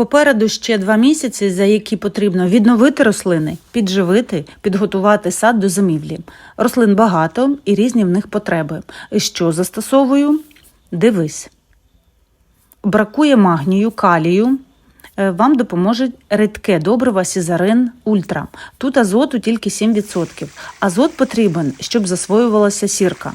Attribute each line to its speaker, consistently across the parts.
Speaker 1: Попереду ще два місяці, за які потрібно відновити рослини, підживити, підготувати сад до зимівлі. Рослин багато і різні в них потреби. Що застосовую? Дивись. Бракує магнію, калію. Е, Вам допоможе рідке добрива Сізарин Ультра. Тут азоту тільки 7%. Азот потрібен, щоб засвоювалася сірка.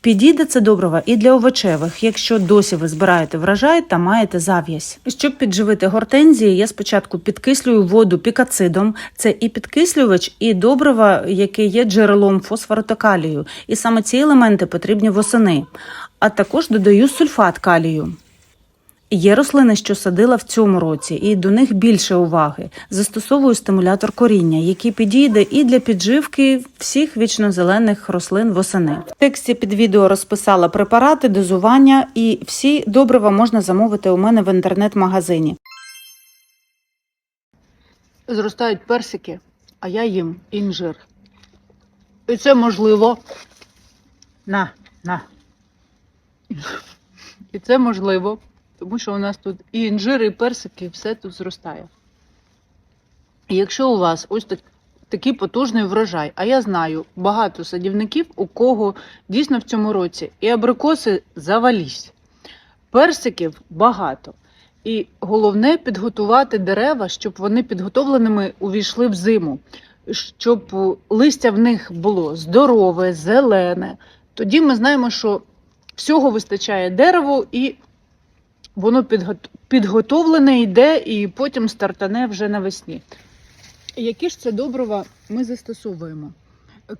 Speaker 1: Підійде це добрива і для овочевих, якщо досі ви збираєте врожай та маєте зав'язь. Щоб підживити гортензії, я спочатку підкислюю воду пікацидом. Це і підкислювач, і добрива, яке є джерелом фосфору та калію. І саме ці елементи потрібні восени. А також додаю сульфат калію. Є рослини, що садила в цьому році, і до них більше уваги. Застосовую стимулятор коріння, який підійде і для підживки всіх вічнозелених рослин восени. В тексті під відео розписала препарати, дозування і всі добрива можна замовити у мене в інтернет-магазині.
Speaker 2: Зростають персики, а я їм інжир. І це можливо. На, на. І це можливо, тому що у нас тут і інжир, і персики, і все тут зростає. І якщо у вас ось так, такий потужний врожай, а я знаю багато садівників, у кого дійсно в цьому році і абрикоси завалісь, персиків багато. І головне підготувати дерева, щоб вони підготовленими увійшли в зиму, щоб листя в них було здорове, зелене. Тоді ми знаємо, що всього вистачає дереву, і воно підготовлене йде, і потім стартане вже навесні. Які ж це добрива ми застосовуємо?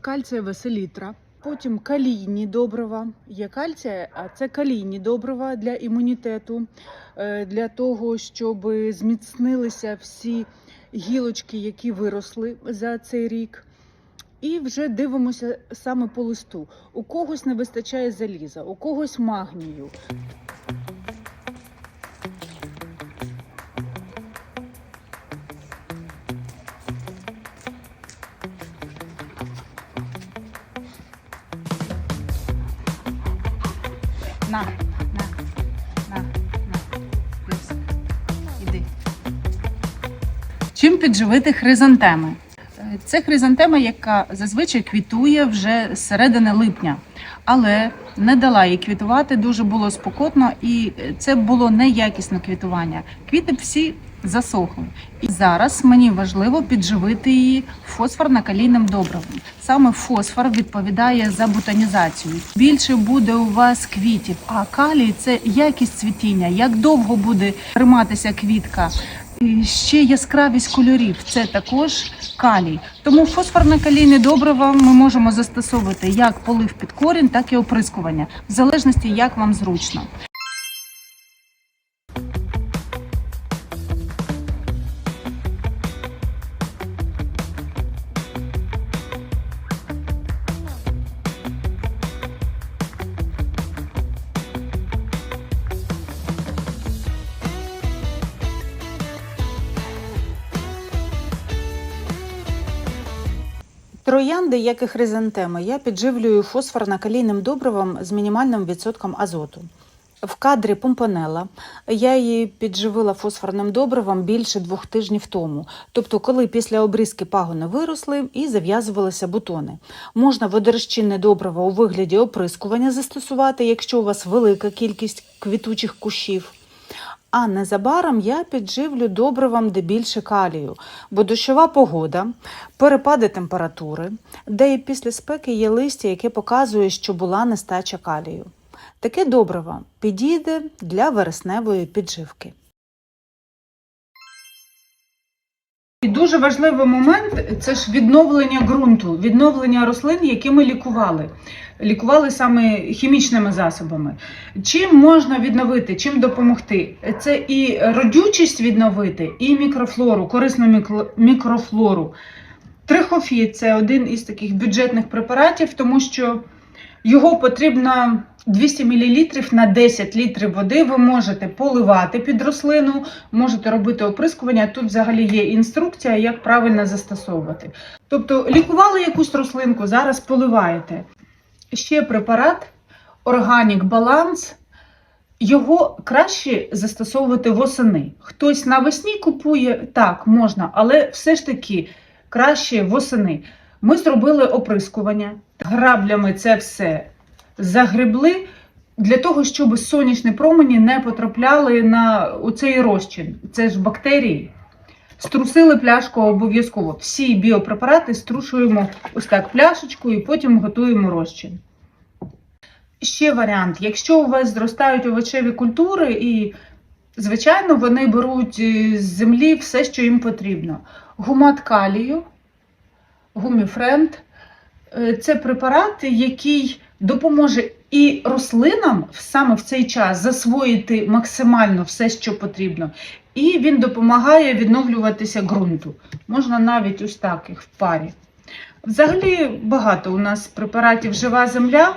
Speaker 2: Кальцієва селітра, потім калійні добрива. Є кальція, а це калійні добрива для імунітету, е, для того, щоб зміцнилися всі гілочки, які виросли за цей рік. І вже дивимося саме по листу. У когось не вистачає заліза, у когось магнію. На, на, на, на. Іди. Чим підживити хризантеми? Це хризантема, яка зазвичай квітує вже з середини липня, але не дала їй квітувати, дуже було спокотно, і це було неякісне квітування. Квіти всі засохли. І зараз мені важливо підживити її фосфорно-калійним добривом. Саме фосфор відповідає за бутонізацію. Більше буде у вас квітів, а калій це якість цвітіння, як довго буде триматися квітка. І ще яскравість кольорів це також калій. Тому фосфорно-калійне добриво ми можемо застосовувати як полив під корінь, так і оприскування, в залежності як вам зручно.
Speaker 1: Троянди, як і хризантеми, я підживлюю фосфорно-калійним добривом з мінімальним відсотком азоту. В кадрі помпанела я її підживила фосфорним добривом більше двох тижнів тому, тобто коли після обрізки пагони виросли і зав'язувалися бутони. Можна водорозчинне добриво у вигляді оприскування застосувати, якщо у вас велика кількість квітучих кущів. А незабаром я підживлю добривом, де більше калію, бо дощова погода, перепади температури, де і після спеки є листя, яке показує, що була нестача калію. Таке добриво підійде для вересневої підживки.
Speaker 2: І дуже важливий момент це ж відновлення ґрунту, відновлення рослин, які ми лікували. Лікували саме хімічними засобами. Чим можна відновити, чим допомогти? Це і родючість відновити, і мікрофлору, корисну мікрофлору. Трихофіт це один із таких бюджетних препаратів, тому що його потрібно 200 мл на 10 літрів води. Ви можете поливати під рослину, можете робити оприскування. Тут взагалі є інструкція, як правильно застосовувати. Тобто лікували якусь рослинку, зараз поливаєте. Ще препарат Organic Balance.
Speaker 1: Його краще застосовувати восени. Хтось навесні купує, так, можна, але все ж таки краще восени. Ми зробили оприскування, граблями це все загребли для того, щоб сонячні промені не потрапляли на цей розчин. Це ж бактерії. Струсили пляшку обов'язково. Всі біопрепарати струшуємо ось так пляшечкою і потім готуємо розчин. Ще варіант: якщо у вас зростають овочеві культури, і, звичайно, вони беруть е, з землі все, що їм потрібно. Гумат калію, гуміфренд е, це препарат, який допоможе і рослинам саме в цей час засвоїти максимально все, що потрібно. І він допомагає відновлюватися ґрунту. Можна навіть ось так їх в парі. Взагалі багато у нас препаратів жива земля.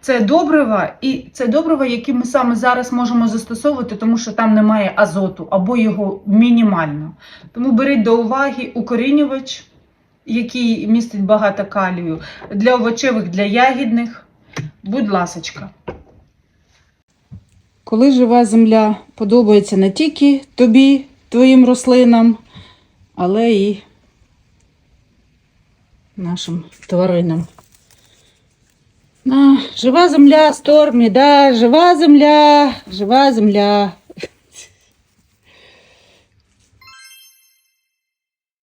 Speaker 1: Це добрива, і це добрива, які ми саме зараз можемо застосовувати, тому що там немає азоту або його мінімально. Тому беріть до уваги укорінювач, який містить багато калію, для овочевих, для ягідних. Будь ласочка. Коли жива земля подобається не тільки тобі, твоїм рослинам, але і нашим тваринам. А, жива земля, стормі, да, жива земля, жива земля.